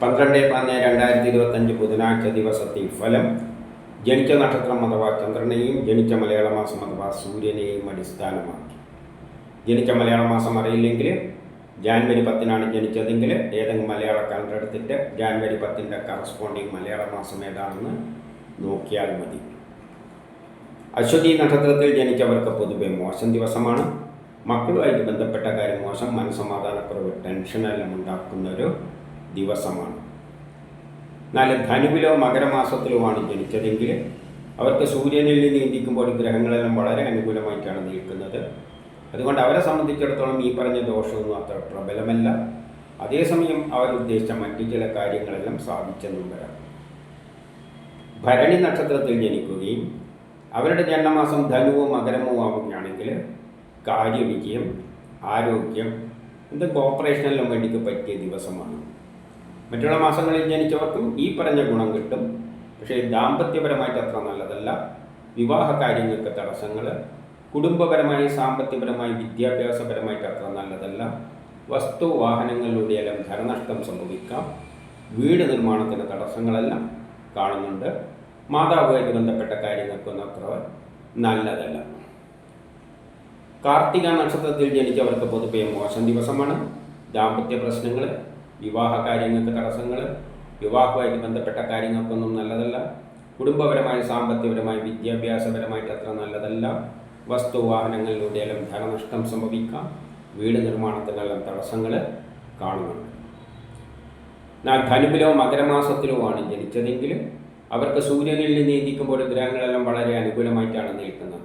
പന്ത്രണ്ട് പതിനേഴ് രണ്ടായിരത്തി ഇരുപത്തഞ്ച് ബുധനാഴ്ച ദിവസത്തെ ഫലം ജനിച്ച നക്ഷത്രം അഥവാ ചന്ദ്രനെയും ജനിച്ച മലയാള മാസം അഥവാ സൂര്യനെയും അടിസ്ഥാനമാക്കി. ജനിച്ച മലയാള മാസം അറിയില്ലെങ്കിൽ ജാൻവരി പത്തിനാണ് ജനിച്ചതെങ്കിൽ ഏതെങ്കിലും മലയാള കലണ്ടർ എടുത്തിട്ട് ജാൻവരി പത്തിന്റെ കറസ്പോണ്ടിങ് മലയാള മാസം ഏതാണെന്ന് നോക്കിയാൽ മതി. അശ്വതി നക്ഷത്രത്തിൽ ജനിച്ചവർക്ക് പൊതുവെ മോശം ദിവസമാണ്. മക്കളുമായിട്ട് ബന്ധപ്പെട്ട കാര്യം മോശം മനസ്സമാധാനക്കുറവ് ടെൻഷനെല്ലാം ഉണ്ടാക്കുന്ന ഒരു ദിവസമാണ്. എന്നാൽ ധനുവിലോ മകരമാസത്തിലുമാണ് ജനിച്ചതെങ്കിൽ അവർക്ക് സൂര്യനിൽ നിന്ന് നീന്തിക്കുമ്പോൾ ഗ്രഹങ്ങളെല്ലാം വളരെ അനുകൂലമായിട്ടാണ് നിൽക്കുന്നത്. അതുകൊണ്ട് അവരെ സംബന്ധിച്ചിടത്തോളം ഈ പറഞ്ഞ ദോഷമൊന്നും അത്ര പ്രബലമല്ല. അതേസമയം അവർ ഉദ്ദേശിച്ച മറ്റു ചില കാര്യങ്ങളെല്ലാം സാധിച്ചെന്നും വരാം. ഭരണി നക്ഷത്രത്തിൽ ജനിക്കുകയും അവരുടെ ജന്മമാസം ധനുവോ മകരമോ ആവുകയാണെങ്കിൽ കാര്യവിജയം ആരോഗ്യം എന്ത് കോപ്പറേഷനെല്ലാം വേണ്ടിക്ക് പറ്റിയ ദിവസമാണ്. മറ്റുള്ള മാസങ്ങളിൽ ജനിച്ചവർക്കും ഈ പറഞ്ഞ ഗുണം കിട്ടും. പക്ഷേ ദാമ്പത്യപരമായിട്ട് അത്ര നല്ലതല്ല. വിവാഹ കാര്യങ്ങൾക്ക് തടസ്സങ്ങൾ കുടുംബപരമായി സാമ്പത്തികപരമായി വിദ്യാഭ്യാസപരമായിട്ട് അത്ര നല്ലതല്ല. വസ്തു വാഹനങ്ങളിലൂടെയെല്ലാം ധനനഷ്ടം സംഭവിക്കാം. വീട് നിർമ്മാണത്തിന് തടസ്സങ്ങളെല്ലാം കാണുന്നുണ്ട്. മാതാവുമായിട്ട് ബന്ധപ്പെട്ട കാര്യങ്ങൾക്കൊന്നും അത്ര നല്ലതല്ല. കാർത്തിക നക്ഷത്രത്തിൽ ജനിച്ചവർക്ക് പൊതുവെ മോശം ദിവസമാണ്. ദാമ്പത്യ പ്രശ്നങ്ങൾ വിവാഹ കാര്യങ്ങൾക്ക് തടസ്സങ്ങൾ വിവാഹവുമായിട്ട് ബന്ധപ്പെട്ട കാര്യങ്ങൾക്കൊന്നും നല്ലതല്ല. കുടുംബപരമായി സാമ്പത്തികപരമായി വിദ്യാഭ്യാസപരമായിട്ട് അത്ര നല്ലതല്ല. വസ്തു വാഹനങ്ങളിലൂടെയെല്ലാം ധനനഷ്ടം സംഭവിക്കാം. വീട് നിർമ്മാണത്തിനെല്ലാം തടസ്സങ്ങൾ കാണുന്നുണ്ട്. എന്നാൽ ധനുവിലോ മകരമാസത്തിലോ ആണ് ജനിച്ചതെങ്കിൽ അവർക്ക് സൂര്യനിൽ നീതിക്കുമ്പോൾ ഗ്രഹങ്ങളെല്ലാം വളരെ അനുകൂലമായിട്ടാണ് നിൽക്കുന്നത്.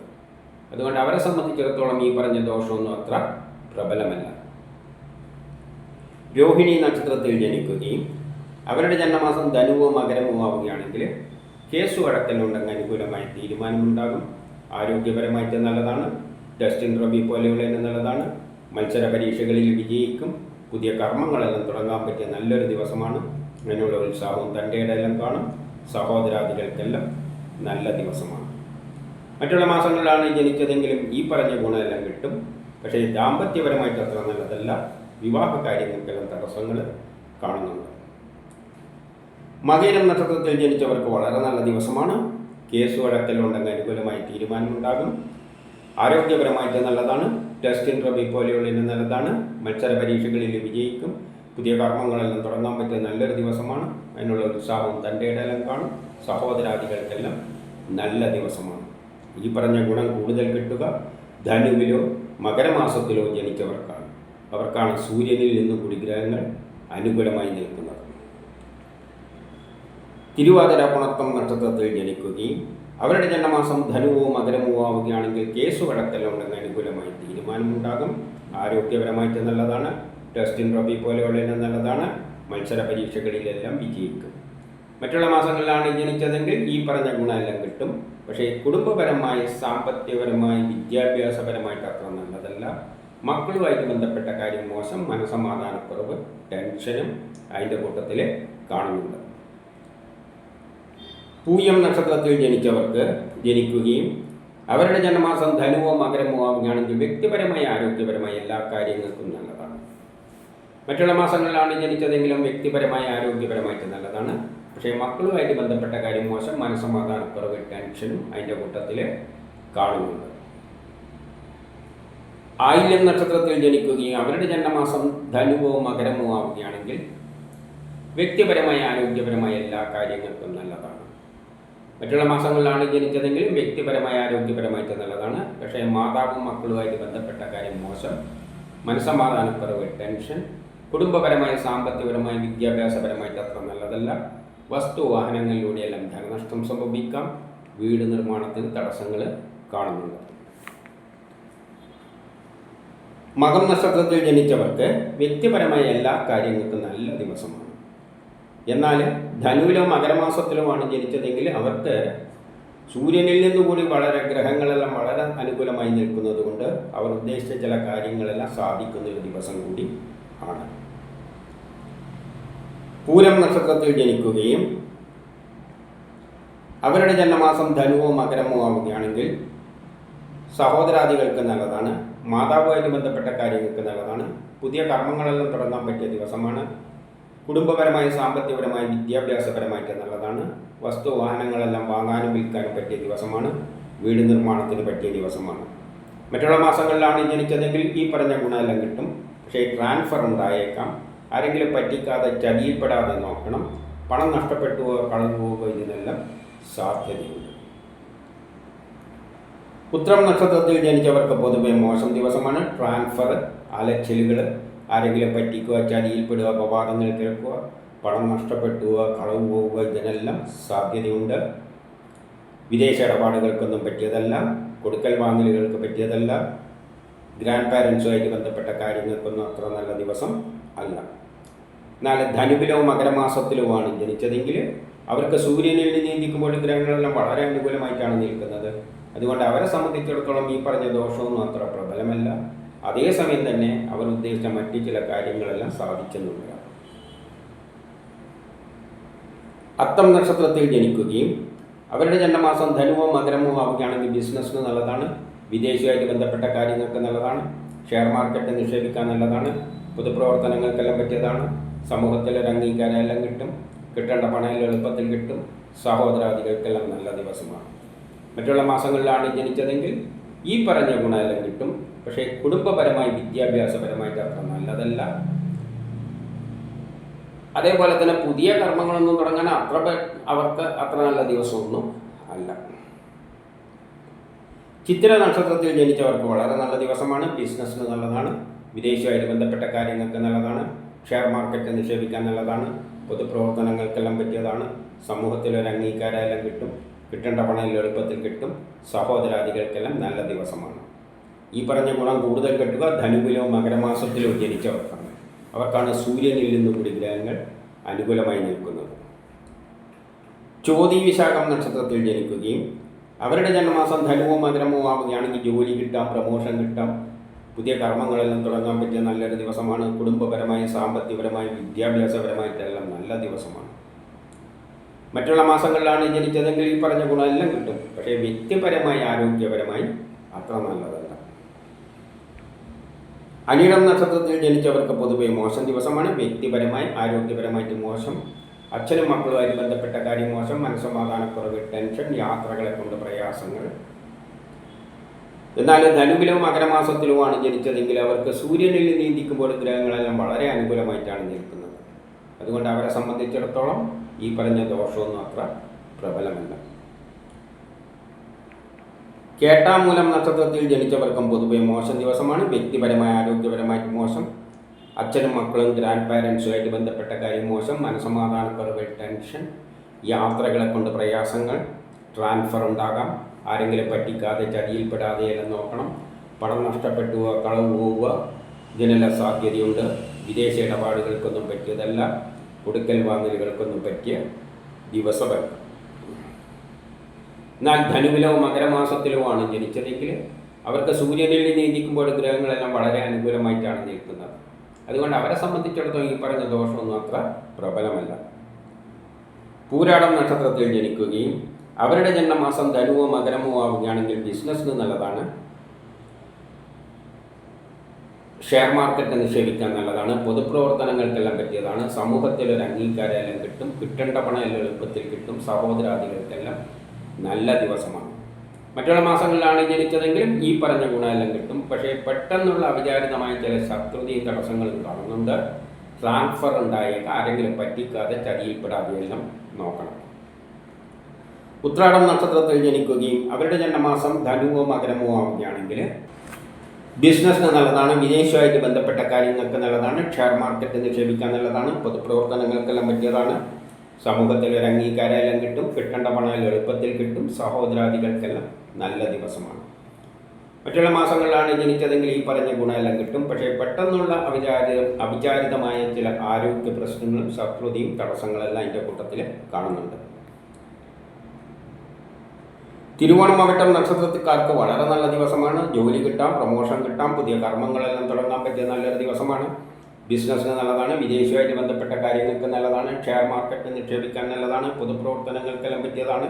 അതുകൊണ്ട് അവരെ സംബന്ധിച്ചിടത്തോളം ഈ പറഞ്ഞ ദോഷമൊന്നും അത്ര പ്രബലമല്ല. രോഹിണി നക്ഷത്രത്തിൽ ജനിക്കുകയും അവരുടെ ജന്മമാസം ധനുവോ മകരമോ ആവുകയാണെങ്കിൽ കേസ് വഴക്കലുണ്ടെങ്കിൽ അനുകൂലമായ തീരുമാനമുണ്ടാകും. ആരോഗ്യപരമായിട്ട് നല്ലതാണ്. ഡസ്റ്റിൻ റബി പോലെയുള്ള നല്ലതാണ്. മത്സര പരീക്ഷകളിൽ വിജയിക്കും. പുതിയ കർമ്മങ്ങളെല്ലാം തുടങ്ങാൻ പറ്റിയ നല്ലൊരു ദിവസമാണ്. അതിനുള്ള ഉത്സാഹവും തന്റെ ഇടയെല്ലാം കാണും. സഹോദരാദികൾക്കെല്ലാം നല്ല ദിവസമാണ്. മറ്റുള്ള മാസങ്ങളിലാണ് ജനിച്ചതെങ്കിലും ഈ പറഞ്ഞ ഗുണമെല്ലാം കിട്ടും. പക്ഷേ ദാമ്പത്യപരമായിട്ട് അത്ര നല്ലതല്ല. വിവാഹ കാര്യങ്ങൾക്കെല്ലാം തടസ്സങ്ങൾ കാണുന്നുണ്ട്. മകേരം നക്ഷത്രത്തിൽ ജനിച്ചവർക്ക് വളരെ നല്ല ദിവസമാണ്. കേസ് വഴക്കലുണ്ടെങ്കിൽ അനുകൂലമായി തീരുമാനമുണ്ടാകും. ആരോഗ്യപരമായിട്ട് നല്ലതാണ്. ടെസ്റ്റ് ഇൻട്രവ്യൂ പോലെയുള്ളതിന് നല്ലതാണ്. മത്സര പരീക്ഷകളിൽ വിജയിക്കും. പുതിയ കർമ്മങ്ങളെല്ലാം തുടങ്ങാൻ പറ്റിയ നല്ലൊരു ദിവസമാണ്. അതിനുള്ള ഉത്സാഹവും തന്റെ ഇടയിലും കാണും. സഹോദരാദികൾക്കെല്ലാം നല്ല ദിവസമാണ്. ഈ പറഞ്ഞ ഗുണം കൂടുതൽ കിട്ടുക. ധനുവിലോ മകരമാസത്തിലോ ജനിച്ചവർക്കാണ്. അവർക്കാണ് സൂര്യനിൽ നിന്ന് കൂടി ഗ്രഹങ്ങൾ അനുകൂലമായി നിൽക്കുന്നത്. തിരുവാതിര പുണർത്തം നക്ഷത്രത്തിൽ ജനിക്കുകയും അവരുടെ ജന്മമാസം ധനുവോ മകരമോ ആവുകയാണെങ്കിൽ കേസ് വഴക്കലുണ്ടെങ്കിൽ അനുകൂലമായി തീരുമാനമുണ്ടാകും. ആരോഗ്യപരമായിട്ട് നല്ലതാണ്. ടെസ്റ്റിൻ റബി പോലെയുള്ള നല്ലതാണ്. മത്സര പരീക്ഷകളിലെല്ലാം വിജയിക്കും. മറ്റുള്ള മാസങ്ങളിലാണ് ജനിച്ചതെങ്കിൽ ഈ പറഞ്ഞ ഗുണമെല്ലാം കിട്ടും. പക്ഷേ കുടുംബപരമായി സാമ്പത്തികപരമായി വിദ്യാഭ്യാസപരമായിട്ട് അത്ര നല്ലതല്ല. മക്കളുമായിട്ട് ബന്ധപ്പെട്ട കാര്യം മോശം മനസമാധാനക്കുറവ് ടെൻഷനും അതിന്റെ കൂട്ടത്തിൽ കാണുന്നുണ്ട്. പൂയം നക്ഷത്രത്തിൽ ജനിച്ചവർക്ക് ജനിക്കുകയും അവരുടെ ജന്മമാസം ധനുവോ മകരമോ ആവുകയാണെങ്കിൽ വ്യക്തിപരമായി ആരോഗ്യപരമായി എല്ലാ കാര്യങ്ങൾക്കും നല്ലതാണ്. മറ്റുള്ള മാസങ്ങളിലാണ് ജനിച്ചതെങ്കിലും വ്യക്തിപരമായി ആരോഗ്യപരമായിട്ട് നല്ലതാണ്. പക്ഷേ മക്കളുമായിട്ട് ബന്ധപ്പെട്ട കാര്യം മോശം മനസ്സമാധാനക്കുറവ് ടെൻഷനും അതിന്റെ കൂട്ടത്തിൽ കാണുന്നുണ്ട്. ആയില്യം നക്ഷത്രത്തിൽ ജനിക്കുകയും അവരുടെ ജന്മമാസം ധനുവോ മകരമോ ആവുകയാണെങ്കിൽ വ്യക്തിപരമായ ആരോഗ്യപരമായ എല്ലാ കാര്യങ്ങൾക്കും നല്ലതാണ്. മറ്റുള്ള മാസങ്ങളിലാണ് ജനിച്ചതെങ്കിലും വ്യക്തിപരമായ ആരോഗ്യപരമായിട്ട് നല്ലതാണ്. പക്ഷേ മാതാവും മക്കളുമായിട്ട് ബന്ധപ്പെട്ട കാര്യം മോശം. മനസ്സമാധാനക്കുറവ് ടെൻഷൻ. കുടുംബപരമായ സാമ്പത്തികപരമായ വിദ്യാഭ്യാസപരമായിട്ട് അത്ര നല്ലതല്ല. വസ്തു വാഹനങ്ങളിലൂടെയെല്ലാം ധനനഷ്ടം സംഭവിക്കാം. വീട് നിർമ്മാണത്തിന് തടസ്സങ്ങൾ കാണുന്നുണ്ട്. മകം നക്ഷത്രത്തിൽ ജനിച്ചവർക്ക് വ്യക്തിപരമായ എല്ലാ കാര്യങ്ങൾക്കും നല്ല ദിവസമാണ്. എന്നാൽ ധനുവിലോ മകരമാസത്തിലുമാണ് ജനിച്ചതെങ്കിൽ അവർക്ക് സൂര്യനിൽ നിന്നുകൂടി വളരെ ഗ്രഹങ്ങളെല്ലാം വളരെ അനുകൂലമായി നിൽക്കുന്നത് കൊണ്ട് അവർ ഉദ്ദേശിച്ച ചില കാര്യങ്ങളെല്ലാം സാധിക്കുന്ന ഒരു ദിവസം കൂടി ആണ്. പൂരം നക്ഷത്രത്തിൽ ജനിക്കുകയും അവരുടെ ജന്മമാസം ധനുവോ മകരമോ ആവുകയാണെങ്കിൽ സഹോദരാദികൾക്ക് നല്ലതാണ് മാതാവുമായിട്ട് ബന്ധപ്പെട്ട കാര്യങ്ങൾക്ക് നല്ലതാണ് പുതിയ കർമ്മങ്ങളെല്ലാം തുടങ്ങാൻ പറ്റിയ ദിവസമാണ് കുടുംബപരമായി സാമ്പത്തികപരമായി വിദ്യാഭ്യാസപരമായിട്ട് നല്ലതാണ് വസ്തു വാഹനങ്ങളെല്ലാം വാങ്ങാനും വിൽക്കാനും പറ്റിയ ദിവസമാണ് വീട് നിർമ്മാണത്തിന് പറ്റിയ ദിവസമാണ്. മറ്റുള്ള മാസങ്ങളിലാണ് ജനിച്ചതെങ്കിൽ ഈ പറഞ്ഞ ഗുണമെല്ലാം കിട്ടും പക്ഷേ ട്രാൻസ്ഫർ ഉണ്ടായേക്കാം ആരെങ്കിലും പറ്റിക്കാതെ ചതിയിൽപ്പെടാതെ നോക്കണം പണം നഷ്ടപ്പെട്ടുവോ കളഞ്ഞു പോവുകയോ ഇതിനെല്ലാം സാധ്യതയുണ്ട്. ഉത്രം നക്ഷത്രത്തിൽ ജനിച്ചവർക്ക് പൊതുവെ മോശം ദിവസമാണ്. ട്രാൻസ്ഫർ അലച്ചിലുകൾ ആരെങ്കിലും പറ്റിക്കുക ചതിയിൽപ്പെടുക അപവാദങ്ങൾ കേൾക്കുക പണം നഷ്ടപ്പെട്ടുക കളവ് പോവുക ഇതിനെല്ലാം സാധ്യതയുണ്ട്. വിദേശ ഇടപാടുകൾക്കൊന്നും പറ്റിയതല്ല. കൊടുക്കൽ വാങ്ങലുകൾക്ക് പറ്റിയതല്ല. ഗ്രാൻഡ് പാരൻസുമായിട്ട് ബന്ധപ്പെട്ട കാര്യങ്ങൾക്കൊന്നും അത്ര നല്ല ദിവസം അല്ല. എന്നാൽ ധനുവിലോ മകരമാസത്തിലുമാണ് ജനിച്ചതെങ്കിൽ അവർക്ക് സൂര്യനിൽ നീന്തിക്കുമ്പോൾ ഗ്രഹങ്ങളെല്ലാം വളരെ അനുകൂലമായിട്ടാണ് നിൽക്കുന്നത്. അതുകൊണ്ട് അവരെ സംബന്ധിച്ചിടത്തോളം ഈ പറഞ്ഞ ദോഷമൊന്നും അത്ര പ്രബലമല്ല. അതേസമയം തന്നെ അവർ ഉദ്ദേശിച്ച മറ്റു ചില കാര്യങ്ങളെല്ലാം സാധിച്ചെന്നുള്ളതാണ് അത്തം നക്ഷത്രത്തിൽ ജനിക്കുകയും അവരുടെ ജന്മമാസം ധനുവോ മകരമോ ആവുകയാണെങ്കിൽ ബിസിനസ്സിന് നല്ലതാണ്. വിദേശിയുമായിട്ട് ബന്ധപ്പെട്ട കാര്യങ്ങൾക്ക് നല്ലതാണ്. ഷെയർ മാർക്കറ്റ് നിക്ഷേപിക്കാൻ നല്ലതാണ്. പൊതുപ്രവർത്തനങ്ങൾക്കെല്ലാം പറ്റിയതാണ്. സമൂഹത്തിൽ ഒരു അംഗീകാരമെല്ലാം കിട്ടും. കിട്ടേണ്ട പണം എളുപ്പത്തിൽ കിട്ടും. സഹോദരാദികൾക്കെല്ലാം നല്ല ദിവസമാണ്. മറ്റുള്ള മാസങ്ങളിലാണ് ജനിച്ചതെങ്കിൽ ഈ പറഞ്ഞ ഗുണമെല്ലാം കിട്ടും. പക്ഷേ കുടുംബപരമായി വിദ്യാഭ്യാസപരമായിട്ട് അത്ര നല്ലതല്ല. അതേപോലെ തന്നെ പുതിയ കർമ്മങ്ങളൊന്നും തുടങ്ങാൻ അത്ര അവർക്ക് അത്ര നല്ല ദിവസമൊന്നും അല്ല. ചിത്ര നക്ഷത്രത്തിൽ ജനിച്ചവർക്ക് വളരെ നല്ല ദിവസമാണ്. ബിസിനസ്സിന് നല്ലതാണ്. വിദേശവുമായിട്ട് ബന്ധപ്പെട്ട കാര്യങ്ങൾക്ക് നല്ലതാണ്. ഷെയർ മാർക്കറ്റ് നിക്ഷേപിക്കാൻ നല്ലതാണ്. പൊതുപ്രവർത്തനങ്ങൾക്കെല്ലാം പറ്റിയതാണ്. സമൂഹത്തിൽ ഒരു അംഗീകാരമെല്ലാം കിട്ടും. കിട്ടേണ്ട പണം എളുപ്പത്തിൽ കിട്ടും. സഹോദരാദികൾക്കെല്ലാം നല്ല ദിവസമാണ്. ഈ പറഞ്ഞ ഗുണം കൂടുതൽ കിട്ടുക ധനുവിലോ മകരമാസത്തിലോ ജനിച്ചവർക്കാണ് അവർക്കാണ്. സൂര്യനിൽ നിന്ന് കൂടി ഗ്രഹങ്ങൾ അനുകൂലമായി നിൽക്കുന്നത്. ചോതി വിശാഖം നക്ഷത്രത്തിൽ ജനിക്കുകയും അവരുടെ ജന്മമാസം ധനുവോ മകരമോ ആവുകയാണെങ്കിൽ ജോലി കിട്ടാം പ്രമോഷൻ കിട്ടാം. പുതിയ കർമ്മങ്ങളെല്ലാം തുടങ്ങാൻ പറ്റിയ നല്ലൊരു ദിവസമാണ്. കുടുംബപരമായി സാമ്പത്തികപരമായി വിദ്യാഭ്യാസപരമായിട്ടെല്ലാം നല്ല ദിവസമാണ്. മറ്റുള്ള മാസങ്ങളിലാണ് ജനിച്ചതെങ്കിൽ ഈ പറഞ്ഞ ഗുണമെല്ലാം കിട്ടും. പക്ഷേ വ്യക്തിപരമായി ആരോഗ്യപരമായി അത്ര നല്ലതല്ല. അനിടം നക്ഷത്രത്തിൽ ജനിച്ചവർക്ക് പൊതുവെ മോശം ദിവസമാണ്. വ്യക്തിപരമായി ആരോഗ്യപരമായിട്ട് മോശം അച്ഛനും മക്കളുമായി ബന്ധപ്പെട്ട കാര്യം മോശം മനസ്സമാധാനക്കുറവ് ടെൻഷൻ യാത്രകളെ കൊണ്ട് പ്രയാസങ്ങൾ എന്നാൽ ധനുവിലോ മകരമാസത്തിലുമാണ് ജനിച്ചതെങ്കിൽ അവർക്ക് സൂര്യനിൽ നീന്തിക്കുമ്പോൾ ഗ്രഹങ്ങളെല്ലാം വളരെ അനുകൂലമായിട്ടാണ് നിൽക്കുന്നത്. അതുകൊണ്ട് അവരെ സംബന്ധിച്ചിടത്തോളം ഈ പറഞ്ഞ ദോഷമൊന്നും അത്ര പ്രബലമല്ല. കേട്ടാമൂലം നക്ഷത്രത്തിൽ ജനിച്ചവർക്കും പൊതുവെ മോശം ദിവസമാണ്. വ്യക്തിപരമായ ആരോഗ്യപരമായിട്ട് മോശം. അച്ഛനും മക്കളും ഗ്രാൻഡ് പാരൻസുമായിട്ട് ബന്ധപ്പെട്ട കാര്യം മോശം. മനസമാധാനക്കുറവ് ടെൻഷൻ. യാത്രകളെ കൊണ്ട് പ്രയാസങ്ങൾ. ട്രാൻസ്ഫർ ഉണ്ടാകാം. ആരെങ്കിലും പറ്റിക്കാതെ ചതിയിൽപ്പെടാതെ എല്ലാം നോക്കണം. പണം നഷ്ടപ്പെട്ടുക കളവ് പോവുക ഇതിനെല്ലാം സാധ്യതയുണ്ട്. വിദേശ ഇടപാടുകൾക്കൊന്നും പറ്റിയതല്ല. കൊടുക്കൽ വാങ്ങലുകൾക്കൊന്നും പറ്റിയ ദിവസമല്ല എന്നാൽ ധനുവിലോ മകരമാസത്തിലോ ആണ് ജനിച്ചതെങ്കിൽ അവർക്ക് സൂര്യനിൽ നീന്തിക്കുമ്പോൾ ഗ്രഹങ്ങളെല്ലാം വളരെ അനുകൂലമായിട്ടാണ് നിൽക്കുന്നത്. അതുകൊണ്ട് അവരെ സംബന്ധിച്ചിടത്തോളം ഈ പറഞ്ഞ ദോഷമൊന്നും അത്ര പ്രബലമല്ല. പൂരാടം നക്ഷത്രത്തിൽ ജനിക്കുകയും അവരുടെ ജന്മമാസം ധനുവോ മകരമോ ആവുകയാണെങ്കിൽ ബിസിനസ്സിന് നല്ലതാണ്. ഷെയർ മാർക്കറ്റ് നിക്ഷേപിക്കാൻ നല്ലതാണ്. പൊതുപ്രവർത്തനങ്ങൾക്കെല്ലാം പറ്റിയതാണ്. സമൂഹത്തിൽ ഒരു അംഗീകാരമെല്ലാം കിട്ടും. കിട്ടേണ്ട പണം എല്ലാം എളുപ്പത്തിൽ കിട്ടും. സഹോദരാദികൾക്കെല്ലാം നല്ല ദിവസമാണ്. മറ്റുള്ള മാസങ്ങളിലാണ് ജനിച്ചതെങ്കിലും ഈ പറഞ്ഞ ഗുണമെല്ലാം കിട്ടും. പക്ഷേ പെട്ടെന്നുള്ള അവിചാരിതമായ ചില ശത്രുതയും തടസ്സങ്ങളും കാണുന്നുണ്ട്. ട്രാൻസ്ഫർ ഉണ്ടായേക്കാം. ആരെങ്കിലും പറ്റിക്കാതെ ചതിയിൽപ്പെടാതെ എല്ലാം നോക്കണം. ഉത്രാടം നക്ഷത്രത്തിൽ ജനിക്കുകയും അവരുടെ ജന്മമാസം ധനുവോ മകരമോ ആവുകയാണെങ്കിൽ ബിസിനസ്സിന് നല്ലതാണ് വിദേശമായിട്ട് ബന്ധപ്പെട്ട കാര്യങ്ങൾക്ക് നല്ലതാണ് ഷെയർ മാർക്കറ്റ് നിക്ഷേപിക്കാൻ നല്ലതാണ് പൊതുപ്രവർത്തനങ്ങൾക്കെല്ലാം പറ്റിയതാണ്. സമൂഹത്തിൽ ഒരു അംഗീകാരമെല്ലാം കിട്ടും കിട്ടേണ്ട പണം എളുപ്പത്തിൽ കിട്ടും സഹോദരാദികൾക്കെല്ലാം നല്ല ദിവസമാണ്. മറ്റുള്ള മാസങ്ങളിലാണ് ജനിച്ചതെങ്കിൽ ഈ പറഞ്ഞ ഗുണമെല്ലാം കിട്ടും. പക്ഷേ പെട്ടെന്നുള്ള അവിചാരിത അവിചാരിതമായ ചില ആരോഗ്യ പ്രശ്നങ്ങളും ശത്രുതയും തടസ്സങ്ങളെല്ലാം അതിന്റെ കൂട്ടത്തിൽ കാണുന്നുണ്ട്. തിരുവോണമകട്ടം നക്ഷത്രക്കാർക്ക് വളരെ നല്ല ദിവസമാണ്. ജോലി കിട്ടാം പ്രൊമോഷൻ കിട്ടാം പുതിയ കർമ്മങ്ങളെല്ലാം തുടങ്ങാൻ പറ്റിയ നല്ലൊരു ദിവസമാണ്. ബിസിനസ്സിന് നല്ലതാണ് വിദേശവുമായിട്ട് ബന്ധപ്പെട്ട കാര്യങ്ങൾക്ക് നല്ലതാണ് ഷെയർ മാർക്കറ്റ് നിക്ഷേപിക്കാൻ നല്ലതാണ് പൊതുപ്രവർത്തനങ്ങൾക്കെല്ലാം പറ്റിയതാണ്.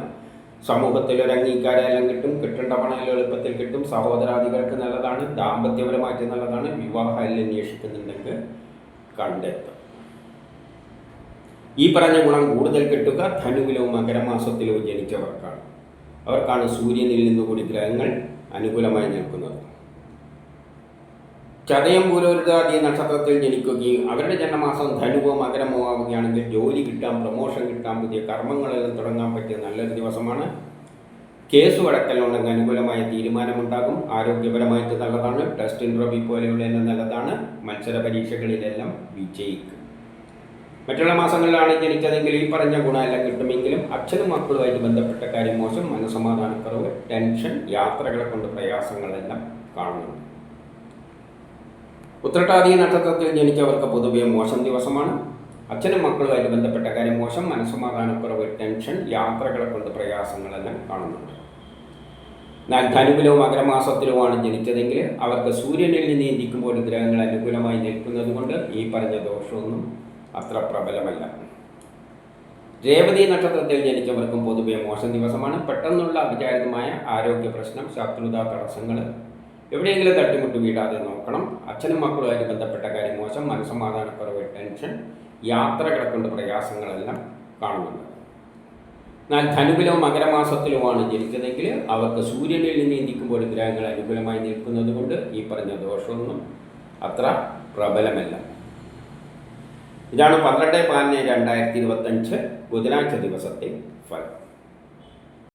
സമൂഹത്തിൽ ഒരു അംഗീകാരമെല്ലാം കിട്ടും കിട്ടേണ്ട പണം എളുപ്പത്തിൽ കിട്ടും സഹോദരാദികൾക്ക് നല്ലതാണ് ദാമ്പത്യപരമായിട്ട് നല്ലതാണ് വിവാഹം അന്വേഷിക്കുന്നുണ്ടെങ്കിൽ കണ്ടെത്തും. ഈ പറഞ്ഞ ഗുണം കൂടുതൽ കിട്ടുക ധനുവിലോ മകരമാസത്തിലോ ജനിച്ചവർക്കാണ്. അവർക്കാണ് സൂര്യനിൽ നിന്നുകൂടി ഗ്രഹങ്ങൾ അനുകൂലമായി നിൽക്കുന്നത്. ചതയം പൂരോരുതാദി നക്ഷത്രത്തിൽ ജനിക്കുകയും അവരുടെ ജന്മമാസം ധനുവോ മകരമോ ആവുകയാണെങ്കിൽ ജോലി കിട്ടാം പ്രമോഷൻ കിട്ടാം പുതിയ കർമ്മങ്ങളെല്ലാം തുടങ്ങാൻ പറ്റിയ നല്ലൊരു ദിവസമാണ്. കേസ് വഴക്കലുണ്ടെങ്കിൽ അനുകൂലമായ തീരുമാനമുണ്ടാകും. ആരോഗ്യപരമായിട്ട് നല്ലതാണ്. ടെസ്റ്റ് ഇൻട്രോബി പോലെയുള്ള നല്ലതാണ്. മത്സര പരീക്ഷകളിലെല്ലാം വിജയിക്കും. മറ്റുള്ള മാസങ്ങളിലാണ് ജനിച്ചതെങ്കിൽ ഈ പറഞ്ഞ ഗുണമെല്ലാം കിട്ടുമെങ്കിലും അച്ഛനും മക്കളുമായിട്ട് ബന്ധപ്പെട്ട കാര്യം മോശം മനസ്സമാധാനക്കുറവ് ടെൻഷൻ യാത്രകളെ കൊണ്ട് പ്രയാസങ്ങളെല്ലാം കാണുന്നുണ്ട്. ഉത്രട്ടാതി നക്ഷത്രത്തിൽ ജനിച്ചവർക്ക് പൊതുവെ മോശം ദിവസമാണ്. അച്ഛനും മക്കളുമായിട്ട് ബന്ധപ്പെട്ട കാര്യം മോശം മനസ്സമാധാനക്കുറവ് ടെൻഷൻ യാത്രകളെ കൊണ്ട് പ്രയാസങ്ങളെല്ലാം കാണുന്നുണ്ട്. എന്നാൽ ധനുവിലോ മകരമാസത്തിലുമാണ് ജനിച്ചതെങ്കിൽ അവർക്ക് സൂര്യനിൽ നിന്ന് ഇരിക്കുമ്പോൾ ഗ്രഹങ്ങൾ അനുകൂലമായി നിൽക്കുന്നത് കൊണ്ട് ഈ പറഞ്ഞ ദോഷമൊന്നും അത്ര പ്രബലമല്ല. രേവതി നക്ഷത്രത്തിൽ ജനിച്ചവർക്കും പൊതുവെ മോശം ദിവസമാണ്. പെട്ടെന്നുള്ള അവിചാരിതമായ ആരോഗ്യ പ്രശ്നം ശത്രുത തടസ്സങ്ങൾ എവിടെയെങ്കിലും തട്ടിമുട്ടി വീടാതെ നോക്കണം. അച്ഛനും മക്കളുമായിട്ട് ബന്ധപ്പെട്ട കാര്യം മോശം. മനസ്സമാധാനക്കുറവ് ടെൻഷൻ യാത്രകളെ കൊണ്ട് പ്രയാസങ്ങളെല്ലാം കാണുന്നുണ്ട്. എന്നാൽ ധനുവിലോ മകരമാസത്തിലുമാണ് ജനിച്ചതെങ്കിൽ അവർക്ക് സൂര്യനിൽ നിന്ന് ഇന്ത്യക്കുമ്പോൾ ഗ്രഹങ്ങൾ അനുകൂലമായി നിൽക്കുന്നത് കൊണ്ട് ഈ പറഞ്ഞ ദോഷമൊന്നും അത്ര പ്രബലമല്ല. ഇതാണ് പന്ത്രണ്ട് പതിനൊന്ന് രണ്ടായിരത്തി ഇരുപത്തഞ്ച് ബുധനാഴ്ച ദിവസത്തെ ഫലം.